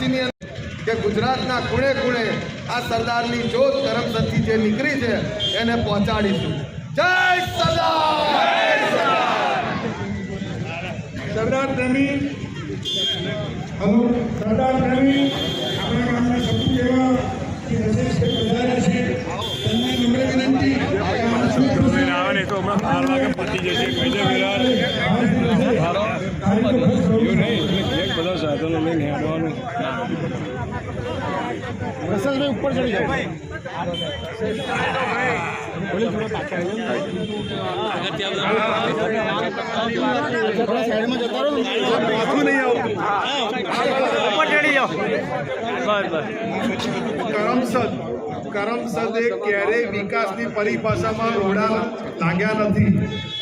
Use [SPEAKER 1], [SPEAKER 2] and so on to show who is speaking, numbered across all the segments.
[SPEAKER 1] અંદર કે ગુજરાતના ખૂણે ખૂણે આ સરદારની જોત કરમસદથી જે નીકળી છે એને પહોંચાડીશું. જય સરદાર!
[SPEAKER 2] સરદાર પ્રેમી હલો સરદાર પ્રેમી આપણા ગામના સપુ એવા શ્રી રજેશભાઈ પધાર્યા છે નમ્ર વિનંતી કે આ સાઈડમાં જતા
[SPEAKER 3] રહો. નહીં એટલે એક બધા સાધનો લઈને હેડવાનું
[SPEAKER 2] કરમસદ કરમસદ એ ક્યારેય વિકાસની પરિભાષામાં રોડા લાગ્યા નથી.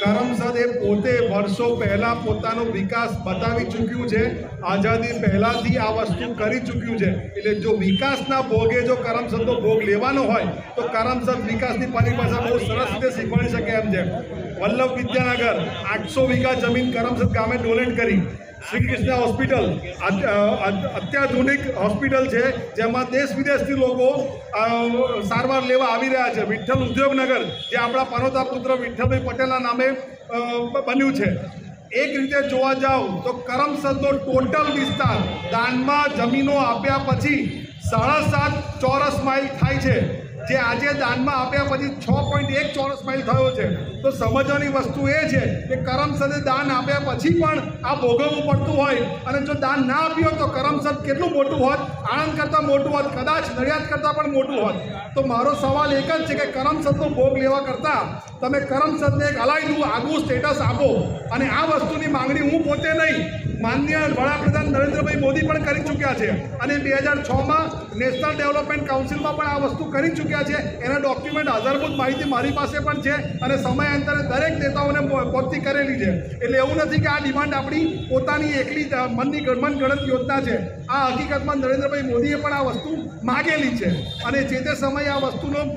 [SPEAKER 2] કરમસદ એ પોતે વર્ષો પહેલાં પોતાનો વિકાસ બતાવી ચૂક્યું છે, આઝાદી પહેલાંથી આ વસ્તુ કરી ચૂક્યું છે. એટલે જો વિકાસના ભોગે જો કરમસદનો ભોગ લેવાનો હોય, તો કરમસદ વિકાસની પરિભાષા બહુ સરસ રીતે શીખવાડી શકે એમ છે. વલ્લભ વિદ્યાનગર આઠસો વીઘા જમીન કરમસદ ગામે ડોનેટ કરી. શ્રી કૃષ્ણ હોસ્પિટલ અત્યાધુનિક હોસ્પિટલ છે, જેમાં દેશ વિદેશથી લોકો સારવાર લેવા આવી રહ્યા છે. વિઠ્ઠલ ઉદ્યોગનગર, જે આપણા પનોતા પુત્ર વિઠ્ઠલભાઈ પટેલના નામે બન્યું છે. એક રીતે જોવા જાવ તો કરમસદનો ટોટલ વિસ્તાર દાનમાં જમીનો આપ્યા પછી સાડા સાત ચોરસ માઇલ થાય છે. જે આજે દાનમાં આપ્યા પછી છ પોઈન્ટ એક ચોરસ માઇલ થયો છે. તો સમજવાની વસ્તુ એ છે કે કરમસદે દાન આપ્યા પછી પણ આ ભોગવવું પડતું હોય અને જો દાન ના આપ્યું તો કરમસદ કેટલું મોટું હોત? આણંદ કરતાં મોટું હોત, કદાચ નડિયાદ કરતાં પણ મોટું હોત. તો મારો સવાલ એક જ છે કે કરમસદનો ભોગ લેવા કરતાં તમે કરમસદને એક અલાયદું આગવું સ્ટેટસ આપો અને આ વસ્તુની માંગણી હું પોતે નહીં માન્ય વડાપ્રધાન નરેન્દ્રભાઈ મોદી પણ કરી ચૂક્યા છે. અને બે હજાર છમાં નેશનલ ડેવલપમેન્ટ કાઉન્સિલમાં પણ આ વસ્તુ કરી ચૂક્યા છે? એના ડોક્યુમેન્ટ આધારભૂત માહિતી મારી પાસે પણ છે અને સમયાંતરે દરેક નેતાઓને પહોંચતી કરેલી છે. એટલે એવું નથી કે આ ડિમાન્ડ આપણી પોતાની એકલી મનની મનગણત યોજના છે. આ હકીકતમાં નરેન્દ્રભાઈ મોદીએ પણ આ વસ્તુ માગેલી છે. અને જે તે સમયે આ વસ્તુનો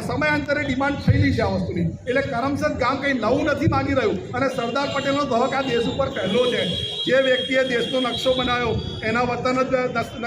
[SPEAKER 2] સમયાંતરે ડિમાન્ડ થયેલી છે આ વસ્તુની. એટલે કરમસદ ગામ કંઈ નવું નથી માગી રહ્યું. અને સરદાર પટેલનો દહક આ દેશ ઉપર પહેલો છે. જે વ્યક્તિએ દેશનો નકશો બનાવ્યો, એના વતન જ દસ-